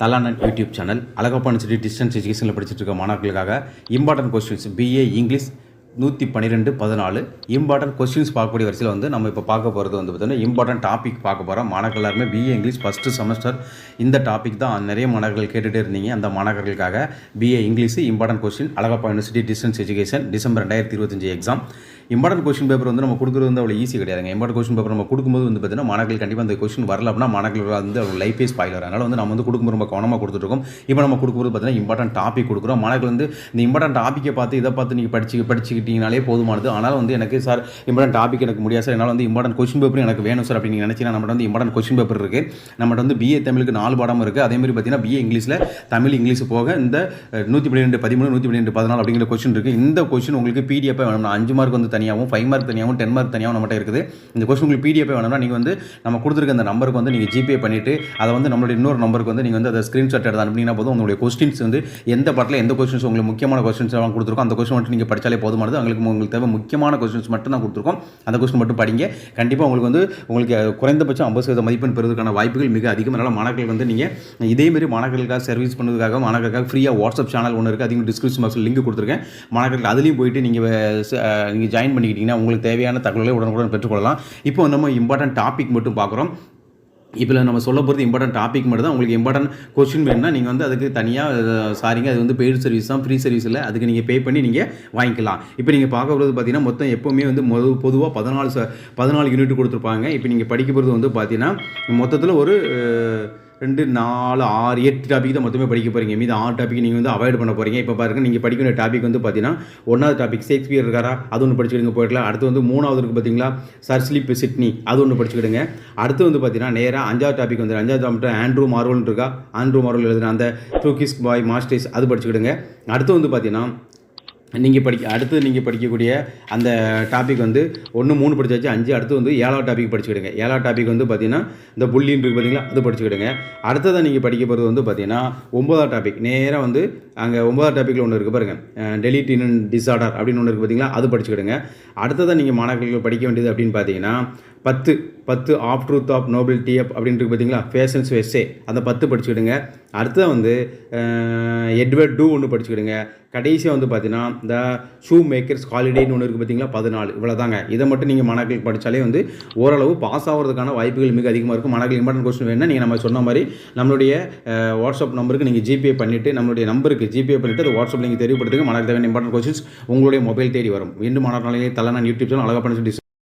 தலானன் YouTube channel Alagappa university distance எஜுகேஷனில் படிச்சுட்டு இருக்க மாணவர்களுக்காக இம்பார்ட்டன்ட் கொஸ்டின்ஸ் பிஏ இங்கிலீஷ் நூற்றி பன்னிரெண்டு பதினாலு. இம்பார்ட்டன்ட் கொஸ்டின்ஸ் பார்க்கக்கூடிய வரிசையில் வந்து நம்ம இப்போ பார்க்க போகிறது வந்து பார்த்தீங்கன்னா இம்பார்ட்டன்ட் டாபிக் பார்க்க போகிறோம் மாணவர்கள் எல்லாருமே பிஏ இங்கிலீஷ் ஃபஸ்ட்டு செமஸ்டர் இந்த டாபிக் தான் நிறைய மாணவர்கள் கேட்டுகிட்டே இருந்தீங்க. அந்த மாணவர்களுக்காக BA English important question Alagappa university distance education December ரெண்டாயிரத்தி இருபத்தஞ்சி எக்ஸாம் இம்பார்ட்டன்ட் கொஸ்டின் பேப்பர் வந்து நம்ம கொடுக்குறது வந்து அவ்வளோ ஈஸி கிடையாதுங்க. இம்பார்ட்டன்ட் கொஸ்டின் பேப்பர் நம்ம கொடுக்கும்போது வந்து பார்த்தீங்கன்னா மாணவர்கள் கண்டிப்பாக அந்த கொஸ்டின் வரல அப்படின்னா மாணவர்கள் வந்து அவங்க லைஃபே ஸ்பாயில் வரும் அதனால் வந்து நம்ம வந்து கொடுக்கும்போது ரொம்ப கவனமாக கொடுத்துருக்கோம் இப்போ நம்ம கொடுக்கும்போது பார்த்தீங்கன்னா இம்பார்ட்டன்ட் டாபிக் கொடுக்குறோம். மாணவர்கள் வந்து இந்த இம்பார்ட்டன்ட் டாப்பிக்கை பார்த்து இதை பார்த்து நீங்கள் படிச்சு படிச்சுக்கிட்டீங்கனாலே போதுமானது. ஆனால் வந்து எனக்கு சார் இம்பார்ட்டன்ட் டாபிக் எனக்கு முடியாது சார் என்னால் வந்து இம்பார்ட்டன்ட் கொஸ்டின் பேப்பர் எனக்கு வேணும் சார் அப்படின்னு நினச்சினா நினச்சிங்கன்னா நம்மகிட்ட வந்து இம்பார்ட்டன்ட் கொஸ்டின் பேப்பர் இருக்குது நம்மகிட்ட வந்து பிஏ தமிழுக்கு நாலு பாடம் இருக்குது அதே மாதிரி பார்த்தீங்கன்னா பிஏ இங்கிலீஷில் தமிழ் இங்கிலீஷ் போக இந்த நூற்றி பன்னிரெண்டு பதிமூணு நூற்றி பன்னிரெண்டு பதினாலு அப்படிங்கிற கொஸ்டின் இருக்குது இந்த கொஸ்டின் உங்களுக்கு பிடிஎஃப் வேணும் அஞ்சு மார்க் வந்து தனியாகவும் ஃபைவ் மார்க் தனியாகவும் டென் மார்க் தனியாகவும் நம்மகிட்ட இருக்குது. இந்த கொஸ்டின் உங்களுக்கு பிடிஎஃப் வேணும்னா நீங்கள் வந்து நம்ம கொடுத்துருக்க அந்த நம்பருக்கு வந்து நீங்கள் ஜிபே பண்ணிவிட்டு அதை வந்து நம்மளுடைய இன்னொரு நம்பருக்கு வந்து நீங்கள் வந்து அதை ஸ்க்ரீன்ஷாட் எடுத்து அனுப்பினீங்கன்னா போதும். உங்களுடைய கொஸ்டின்ஸ் வந்து எந்த பாட்டில் எந்த கொஸ்டின்ஸ் உங்களுக்கு முக்கியமான கொஸ்டின்ஸ் எல்லாம் கொடுத்துருக்கோம் அந்த கொஸ்டின் மட்டும் நீங்கள் படித்தாலே போதுமானது உங்களுக்கு உங்களுக்கு தேவை முக்கியமான கொஸ்டின்ஸ் மட்டும் தான் கொடுத்துருக்கோம். அந்த கொஸ்டின் மட்டும் படிங்க. கண்டிப்பாக உங்களுக்கு வந்து உங்களுக்கு குறைந்தபட்சம் ஐம்பது சதவீத மதிப்பெண் பெறுவதற்கான வாய்ப்புகள் மிக அதிகம். அதனால் மாணவர்கள் வந்து நீங்கள் இதேமாரி மாணவர்களுக்காக சர்வீஸ் பண்ணுறதுக்காக மாணவர்களுக்காக ஃப்ரீயாக வாட்ஸ்அப் சேனல் ஒன்று இருக்குது அதிகம் டிஸ்கிரிப்ஷன் பாக்ஸில் லிங்க் கொடுத்துருக்கேன். மாணவர்கள் அதுலேயும் போயிட்டு நீங்கள் நீங்கள் ஜாயின் பண்ணிக்கிட்டிங்கன்னா உங்களுக்கு தேவையான தகவல்களை உடனுக்குடன் பெற்றுக்கொள்ளலாம். இப்போ நம்ம இம்பார்ட்டன்ட் டாபிக் மட்டும் பார்க்குறோம். இப்போ நம்ம சொல்ல போகிறது இம்பார்ட்டன்ட் டாபிக் மட்டும் தான். உங்களுக்கு இம்பார்ட்டன்ட் கொஸ்டின் வேணும்னா நீங்கள் வந்து அதுக்கு தனியாக சாரிங்க அது வந்து பெய்டு சர்வீஸ் தான் ஃப்ரீ சர்வீஸ் இல்லை. அதுக்கு நீங்கள் பே பண்ணி நீங்கள் வாங்கிக்கலாம். இப்போ நீங்கள் பார்க்க போகிறது பார்த்தீங்கன்னா மொத்தம் எப்போவுமே வந்து மொ பொதுவாக பதினாலு ச பதினாலு யூனிட் கொடுத்துருப்பாங்க. இப்போ நீங்கள் படிக்க போகிறது வந்து பார்த்தீங்கன்னா மொத்தத்தில் ஒரு ரெண்டு நாலு ஆறு எட்டு டாபிக் தான் மொத்தமே படிக்க போகிறீங்க மீது ஆறு டாபிக் நீங்கள் வந்து அவாய்ட் பண்ண போகிறீங்க இப்போ பாருங்கள் நீங்கள் படிக்க வேண்டிய டாபிக் வந்து பார்த்தீங்கன்னா ஒன்றாவது டாபிக் ஷேக்ஸ்பியர் இருக்காரா? அது ஒன்று படிச்சுக்கிடுங்க போயிடலாம். அடுத்து வந்து மூணாவது இருக்குது பார்த்தீங்களா சர்ஸ்லிப் சிட்னி அது ஒன்று படிச்சுக்கிடுங்க. அடுத்து வந்து பார்த்தீங்கன்னா நேராக அஞ்சாவது டாபிக் வந்து அஞ்சாவது டாபிக் ஆண்ட்ரூ மார்வல்னு இருக்கா? ஆண்ட்ரூ மார்வல் எழுதுன அந்த டூக்கிஸ் பாய் மாஸ்டர்ஸ் அது படிச்சுக்கிடுங்க. அடுத்து வந்து பார்த்தீங்கன்னா நீங்கள் படிக்க அடுத்து நீங்கள் படிக்கக்கூடிய அந்த டாபிக் வந்து ஒன்று மூணு படிச்சாச்சு அஞ்சு அடுத்து வந்து ஏழாவது டாபிக் படிச்சுக்கிடுங்க. ஏழாவது டாபிக் வந்து பார்த்தீங்கன்னா இந்த புள்ளின்னு இருக்குது பார்த்தீங்களா அது படிச்சுக்கிடுங்க. அடுத்ததாக நீங்கள் படிக்க போகிறது வந்து பார்த்தீங்கன்னா ஒன்பதாவது டாபிக் நேராக வந்து அங்கே ஒன்பதாவது டாப்பிக்கில் ஒன்று இருக்குது பாருங்கள் டெலிட் இன் டிஸார்டர் அப்படின்னு ஒன்று இருக்குது பார்த்தீங்களா அது படிச்சுக்கிடுங்க. அடுத்ததாக நீங்கள் மாணவர்கள் படிக்க வேண்டியது அப்படின்னு பார்த்தீங்கன்னா பத்து பத்து off truth of noble up அப்படின்ட்டு பார்த்தீங்களா ஃபேஷன்ஸ் வெஸ்ஸே அந்த பத்து படிச்சுக்கிடுங்க. அடுத்தது வந்து எட்வர்ட் டூ ஒன்று படிச்சுக்கிடுங்க. கடைசியாக வந்து பார்த்தீங்கன்னா இந்த ஷூ மேக்கர்ஸ் ஹாலிடேன்னு ஒன்று இருக்குது பார்த்தீங்களா பதினாலு. இவ்வளோ தாங்க இதை மட்டும் நீங்கள் மாணவர்கள் படித்தாலே வந்து ஓரளவு பாஸ் ஆகிறதுக்கான வாய்ப்புகள் மிக அதிகமாக இருக்கும். மாணவர்கள் இம்பார்ட்டன்ட் கொஸ்டின் வேணும்னா நீங்கள் நம்ம சொன்ன மாதிரி நம்மளுடைய வாட்ஸ்அப் நம்பருக்கு நீங்கள் ஜிபே பண்ணிவிட்டு நம்மளுடைய நம்பருக்கு ஜிபே பண்ணிவிட்டு அது வாட்ஸ்அப்பில் நீங்கள் தெரியப்படுத்துங்க. மாணவர்கள் தேவையான இம்பார்ட்டன்ட் கொஸ்டின்ஸ் உங்களுடைய மொபைல் தேடி வரும். மீண்டும் மாணவர்களே தலைநான் யூடியூப் சேனல் அழகாக பண்ணி